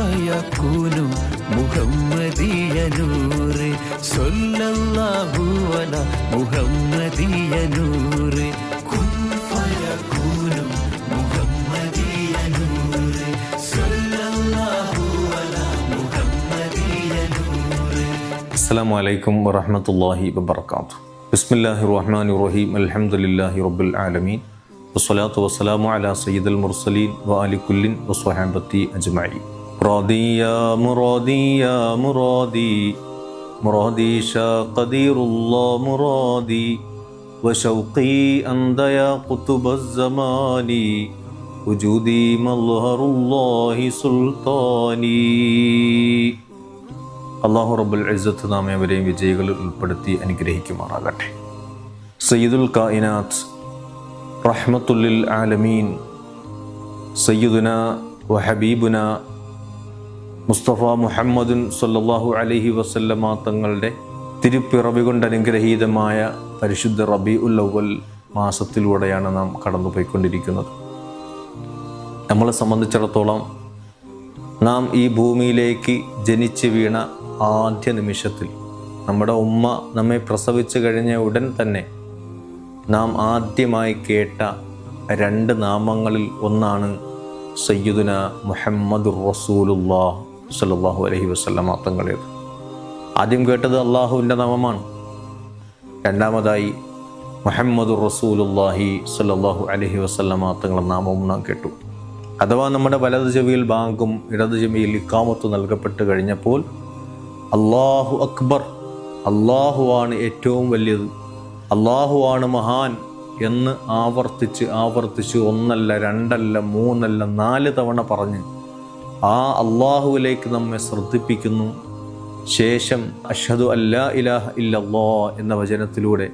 فيكون محمدي نور صلى الله على محمدي كن محمدي صلى الله على محمدي السلام عليكم ورحمة الله وبركاته. بسم الله الرحمن الرحيم. الحمد لله رب العالمين. والصلاة والسلام على سيد المرسلين وآل كل وصحابتي أجمعين. مرادي يا مرادي يا مرادي مرادي شا قدير الله مرادي وشوقي أنت يا قطب الزمان وجودي مظهر الله سلطاني അള്ളാഹു റബ്ബുൽ ഇസ്സത്ത് നാം അവരെയും വിജയികളിൽ ഉൾപ്പെടുത്തി അനുഗ്രഹിക്കുമാറാകട്ടെ സയ്യിദുൽ കായിനാത്ത് റഹ്മത്തുല്ലിൽ ആലമീൻ സയ്യിദുന വ ഹബീബുന മുസ്തഫ മുഹമ്മദുൻ സല്ലാഹു അലഹി വസല്ലമ തങ്ങളുടെ തിരുപ്പിറവി കൊണ്ട് അനുഗ്രഹീതമായ പരിശുദ്ധ റബി ഉല്ലവൽ മാസത്തിലൂടെയാണ് നാം കടന്നുപോയിക്കൊണ്ടിരിക്കുന്നത്. നമ്മളെ സംബന്ധിച്ചിടത്തോളം നാം ഈ ഭൂമിയിലേക്ക് ജനിച്ചു വീണ ആദ്യ നിമിഷത്തിൽ നമ്മുടെ ഉമ്മ നമ്മെ പ്രസവിച്ചു കഴിഞ്ഞ ഉടൻ തന്നെ നാം ആദ്യമായി കേട്ട രണ്ട് നാമങ്ങളിൽ ഒന്നാണ് സയ്യുദുന മുഹമ്മദ് റസൂലുല്ലാ സല്ലല്ലാഹു അലൈഹി വസല്ലമ തങ്ങളേത്. ആദ്യം കേട്ടത് അള്ളാഹുവിന്റെ നാമമാണ്. രണ്ടാമതായി മുഹമ്മദ് റസൂലുല്ലാഹി സല്ലാഹു അലഹി വസല്ലമ തങ്ങളുടെ നാമവും നാം കേട്ടു. അഥവാ നമ്മുടെ വലത് ചെവിയിൽ ബാങ്കും ഇടത് ചെവിയിൽ ഇക്കാമത്ത് നൽകപ്പെട്ട് കഴിഞ്ഞപ്പോൾ അള്ളാഹു അക്ബർ അള്ളാഹുവാണ് ഏറ്റവും വലിയത് അള്ളാഹുവാണ് മഹാൻ എന്ന് ആവർത്തിച്ച് ആവർത്തിച്ച് ഒന്നല്ല രണ്ടല്ല മൂന്നല്ല നാല് തവണ പറഞ്ഞ് ആ അള്ളാഹുവിലേക്ക് നമ്മെ ശ്രദ്ധിപ്പിക്കുന്നു. ശേഷം അഷദു അല്ലാ ഇലാഹ ഇല്ലല്ലാ എന്ന വചനത്തിലൂടെ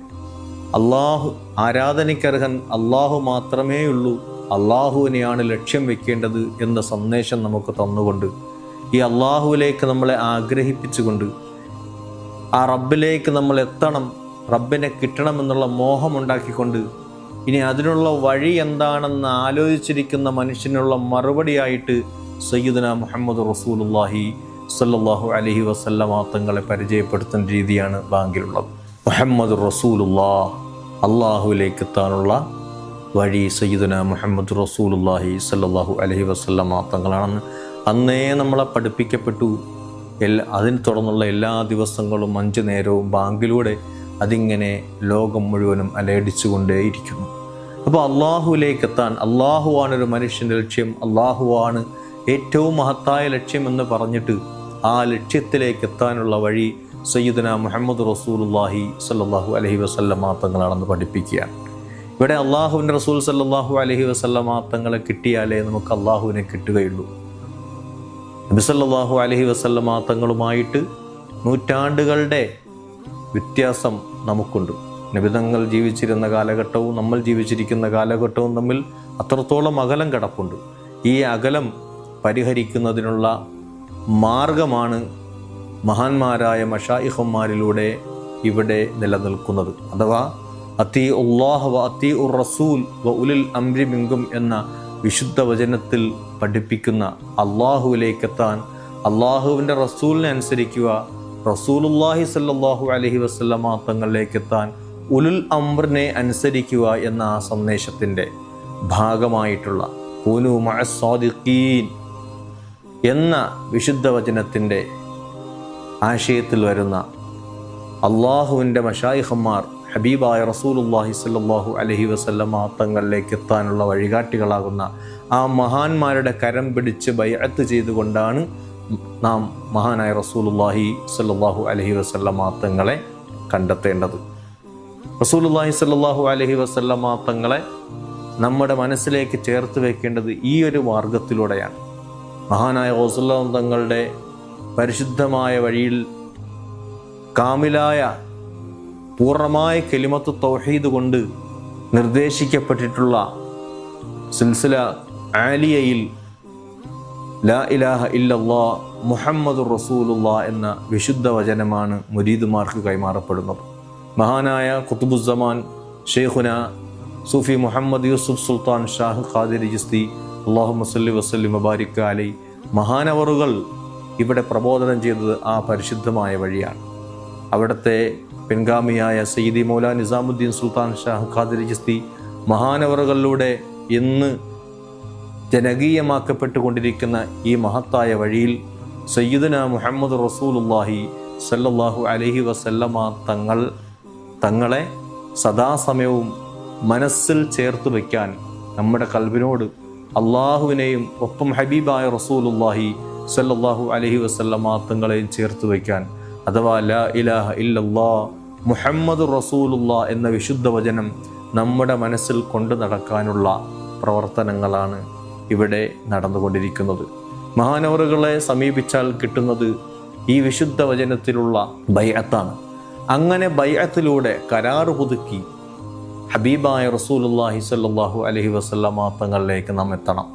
അള്ളാഹു ആരാധനയ്ക്കർഹൻ അള്ളാഹു മാത്രമേ ഉള്ളൂ അള്ളാഹുവിനെയാണ് ലക്ഷ്യം വെക്കേണ്ടത് എന്ന സന്ദേശം നമുക്ക് തന്നുകൊണ്ട് ഈ അള്ളാഹുവിലേക്ക് നമ്മളെ ആഗ്രഹിപ്പിച്ചുകൊണ്ട് ആ റബ്ബിലേക്ക് നമ്മൾ എത്തണം. റബ്ബിനെ കിട്ടണമെന്നുള്ള മോഹമുണ്ടാക്കിക്കൊണ്ട് ഇനി അതിനുള്ള വഴി എന്താണെന്ന് ആലോചിച്ചിരിക്കുന്ന മനുഷ്യനുള്ള മറുപടിയായിട്ട് സയ്യിദന മുഹമ്മദ് റസൂലുല്ലാഹി സല്ലാഹു അലഹി വസല്ലമ തങ്ങളെ പരിചയപ്പെടുത്തുന്ന രീതിയാണ് ബാങ്കിലുള്ളത്. മുഹമ്മദ് റസൂലുല്ലാ അള്ളാഹുവിലേക്ക് എത്താനുള്ള വഴി സയ്യിദന മുഹമ്മദ് റസൂലുല്ലാഹി സല്ലാഹു അലഹി വസല്ലമ തങ്ങളാണെന്ന് അന്നേ നമ്മളെ പഠിപ്പിക്കപ്പെട്ടു. എല്ലാ അതിന് തുടർന്നുള്ള എല്ലാ ദിവസങ്ങളും അഞ്ച് നേരവും ബാങ്കിലൂടെ അതിങ്ങനെ ലോകം മുഴുവനും അലയടിച്ചുകൊണ്ടേയിരിക്കുന്നു അപ്പോൾ അള്ളാഹുവിലേക്ക് എത്താൻ അള്ളാഹുവാണ് ഒരു മനുഷ്യന്റെ ലക്ഷ്യം അള്ളാഹുവാണ് ഏറ്റവും മഹത്തായ ലക്ഷ്യം എന്ന് പറഞ്ഞിട്ട് ആ ലക്ഷ്യത്തിലേക്ക് എത്താനുള്ള വഴി സയ്യിദന മുഹമ്മദ് റസൂലുല്ലാഹി സല്ലാഹു അലഹി വസല്ലമ തങ്ങളാണെന്ന് പഠിപ്പിക്കുകയാണ്. ഇവിടെ അള്ളാഹുവിന്റെ റസൂൽ സല്ലാഹു അലഹി വസല്ലമ തങ്ങളെ കിട്ടിയാലേ നമുക്ക് അള്ളാഹുവിനെ കിട്ടുകയുള്ളൂ. നബി സല്ലാഹു അലൈഹി വസല്ലമ തങ്ങളുമായിട്ട് നൂറ്റാണ്ടുകളുടെ വ്യത്യാസം നമുക്കുണ്ട്. നിബിതങ്ങൾ ജീവിച്ചിരുന്ന കാലഘട്ടവും നമ്മൾ ജീവിച്ചിരിക്കുന്ന കാലഘട്ടവും തമ്മിൽ അത്രത്തോളം അകലം കിടപ്പുണ്ട്. ഈ അകലം പരിഹരിക്കുന്നതിനുള്ള മാർഗമാണ് മഹാന്മാരായ മഷായിഹന്മാരിലൂടെ ഇവിടെ നിലനിൽക്കുന്നത്. അഥവാ അത്തി ഉള്ളാഹ് വ അത്തി ഉർ റസൂൽ വ ഉലിൽ അംരി മിങ്കും എന്ന വിശുദ്ധ വചനത്തിൽ പഠിപ്പിക്കുന്ന അള്ളാഹുവിലേക്കെത്താൻ അള്ളാഹുവിന്റെ റസൂലിനെ അനുസരിക്കുക റസൂലുല്ലാഹി സല്ലല്ലാഹു അലൈഹി വസല്ലമ തങ്ങളിലേക്കെത്താൻ ഉലുൽ അംറിനെ അനുസരിക്കുക എന്ന ആ സന്ദേശത്തിന്റെ ഭാഗമായിട്ടുള്ള കൂനു മഅസ്സാദിഖീൻ എന്ന വിശുദ്ധ വചനത്തിന്റെ ആശയത്തിൽ വരുന്ന അള്ളാഹുവിന്റെ മഷായിഹന്മാർ ഹബീബായ റസൂലുല്ലാഹി സല്ലാഹു അലഹി വസല്ലമ തങ്ങളിലേക്ക് എത്താനുള്ള വഴികാട്ടികളാകുന്ന ആ മഹാന്മാരുടെ കരം പിടിച്ച് ബൈഅത്ത് ചെയ്തുകൊണ്ടാണ് നാം മഹാനായ റസൂലുല്ലാഹി സല്ലാഹു അലഹി വസല്ലമ തങ്ങളെ കണ്ടെത്തേണ്ടത്. റസൂലുല്ലാഹി സല്ലാഹു അലഹി വസല്ലമ തങ്ങളെ നമ്മുടെ മനസ്സിലേക്ക് ചേർത്ത് വെക്കേണ്ടത് ഈ ഒരു മാർഗത്തിലൂടെയാണ്. മഹാനായ റസൂല്ലാം തങ്ങളുടെ പരിശുദ്ധമായ വഴിയിൽ കാമിലായ പൂർണമായ കെലിമത്ത് തൗഹീദ് കൊണ്ട് നിർദ്ദേശിക്കപ്പെട്ടിട്ടുള്ള സിൽസില ആലിയയിൽ ലാ ഇലാഹ ഇല്ലല്ലാ മുഹമ്മദ് റസൂലുള്ള എന്ന വിശുദ്ധ വചനമാണ് മുരീദുമാർക്ക് കൈമാറപ്പെടുന്നത്. മഹാനായ കുത്തുബുസമാൻ ഷെയ്ഖുന സൂഫി മുഹമ്മദ് യൂസുഫ് സുൽത്താൻ ഷാഹ് ഖാദിർ ജിസ്തി അള്ളാഹു മുസല്ലി വസ്ലി മുബാരിക് അലി. മഹാനവറുകൾ ഇവിടെ പ്രബോധനം ചെയ്തത് ആ പരിശുദ്ധമായ വഴിയാണ്. അവിടുത്തെ പിൻഗാമിയായ സയ്യിദി മൗലാ നിസാമുദ്ദീൻ സുൽത്താൻ ഷാഹ് ഖാദിർ ജിസ്തി മഹാനവറുകളിലൂടെ ഇന്ന് ജനകീയമാക്കപ്പെട്ടുകൊണ്ടിരിക്കുന്ന ഈ മഹത്തായ വഴിയിൽ സയ്യിദന മുഹമ്മദ് റസൂലുല്ലാഹി സല്ലല്ലാഹു അലഹി വസല്ലമ തങ്ങൾ തങ്ങളെ സദാസമയവും മനസ്സിൽ ചേർത്ത് വയ്ക്കാൻ നമ്മുടെ കൽബിനോട് അള്ളാഹുവിനെയും ഒപ്പം ഹബീബായ റസൂലുല്ലാഹി സല്ലാഹു അലൈഹി വസല്ലമ തങ്ങളെയും ചേർത്ത് വയ്ക്കാൻ. അഥവാ ലാ ഇലാഹ ഇല്ലല്ലാ മുഹമ്മദ് റസൂലുള്ള എന്ന വിശുദ്ധ വചനം നമ്മുടെ മനസ്സിൽ കൊണ്ടു നടക്കാനുള്ള പ്രവർത്തനങ്ങളാണ് ഇവിടെ നടന്നുകൊണ്ടിരിക്കുന്നത്. മഹാനവറുകളെ സമീപിച്ചാൽ കിട്ടുന്നത് ഈ വിശുദ്ധ വചനത്തിലുള്ള ബൈഅത്താണ്. അങ്ങനെ ബൈഅത്തിലൂടെ കരാറ് പുതുക്കി ഹബീബായ റസൂലുല്ലാഹി സല്ലല്ലാഹു അലൈഹി വസല്ലമ തങ്ങളിലേക്ക് നാം എത്തണം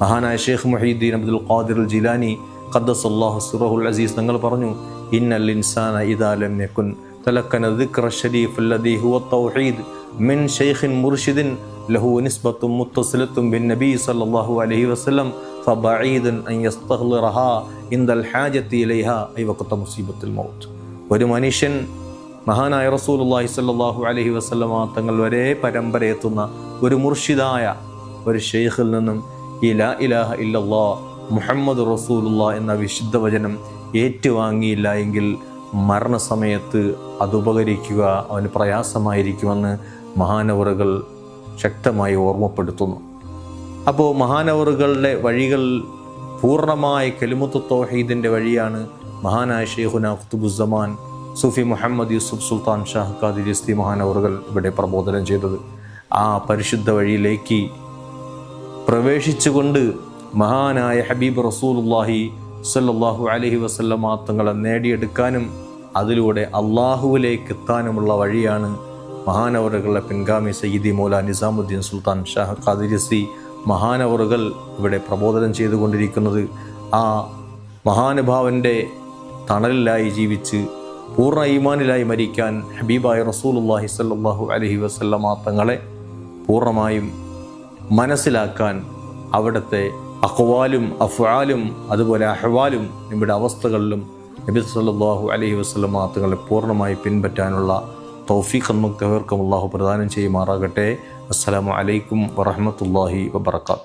മഹാനായ ഷെയ്ഖ് മുഹീദ്ദീൻ അബ്ദുൽ ഖാദിർ ജിലാനി ഖദ്ദസല്ലാഹു സുറഹുൽ അസീസ് തങ്ങൾ പറഞ്ഞു ഇന്നൽ ഇൻസാന ഇദാ ലം യകുൻ തലക്കന ദിക്ര ഷരീഫ് الذي هو التوحيد من شيخ مرشد له نسبة متصلة بالنبي صلى الله عليه وسلم فبعيد أن يستغلرها عند الحاجة إليها أي وقت مصيبة الموت ഒരു മനുഷ്യൻ മഹാനായ റസൂലുള്ളാഹി സല്ലാഹു അലഹി വസല്ലമ തങ്ങൾ വരെ പരമ്പര എത്തുന്ന ഒരു മുർഷിദായ ഒരു ഷെയ്ഖിൽ നിന്നും ഈ ഇലാഹ ഇല്ലല്ലാ മുഹമ്മദ് റസൂലുള്ള എന്ന വിശുദ്ധ വചനം ഏറ്റുവാങ്ങിയില്ല എങ്കിൽ മരണസമയത്ത് അതുപകരിക്കുക അവന് പ്രയാസമായിരിക്കുമെന്ന് മഹാനവറുകൾ ശക്തമായി ഓർമ്മപ്പെടുത്തുന്നു. അപ്പോൾ മഹാനവറുകളുടെ വഴികൾ പൂർണമായ കെലിമുത്ത് തോഹീദിന്റെ വഴിയാണ് മഹാനായ ഷെയ്ഖുന ഖുത്തുബുസമാൻ സൂഫി മുഹമ്മദ് യൂസുഫ് സുൽത്താൻ ഷാഹ് ഖാദിരിസ്തി മഹാനവറുകൾ ഇവിടെ പ്രബോധനം ചെയ്തത്. ആ പരിശുദ്ധ വഴിയിലേക്ക് പ്രവേശിച്ചുകൊണ്ട് മഹാനായ ഹബീബ് റസൂലുല്ലാഹി സല്ലാഹു അലഹി വസല്ലമ തങ്ങളെ നേടിയെടുക്കാനും അതിലൂടെ അള്ളാഹുവിലേക്ക് എത്താനുമുള്ള വഴിയാണ് മഹാനവറുകളുടെ പിൻഗാമി സയ്യിദി മൗല നിസാമുദ്ദീൻ സുൽത്താൻ ഷാഹ് ഖാദിരിസി മഹാനവറുകൾ ഇവിടെ പ്രബോധനം ചെയ്തുകൊണ്ടിരിക്കുന്നത് ആ മഹാനുഭാവന്റെ തണലിലായി ജീവിച്ച് പൂർണ ഈമാനിലായി മരിക്കാൻ ഹബീബായ റസൂലുല്ലാഹി സല്ലാഹു അലഹി വസല്ലമ തങ്ങളെ പൂർണമായും മനസ്സിലാക്കാൻ അവിടുത്തെ അഹ്വാലും അഫ്വാലും അതുപോലെ അഹ്വാലും നമ്മുടെ അവസ്ഥകളിലും നബി സല്ലാഹു അലഹി വസല്ലം തങ്ങളെ പൂർണമായി പിൻപറ്റാനുള്ള തൗഫീഖ് നമുക്ക് അള്ളാഹു പ്രദാനം ചെയ്യുമാറാകട്ടെ. അസ്സലാമു അലൈക്കും വറഹ്മത്തുള്ളാഹി വബറകാതുഹു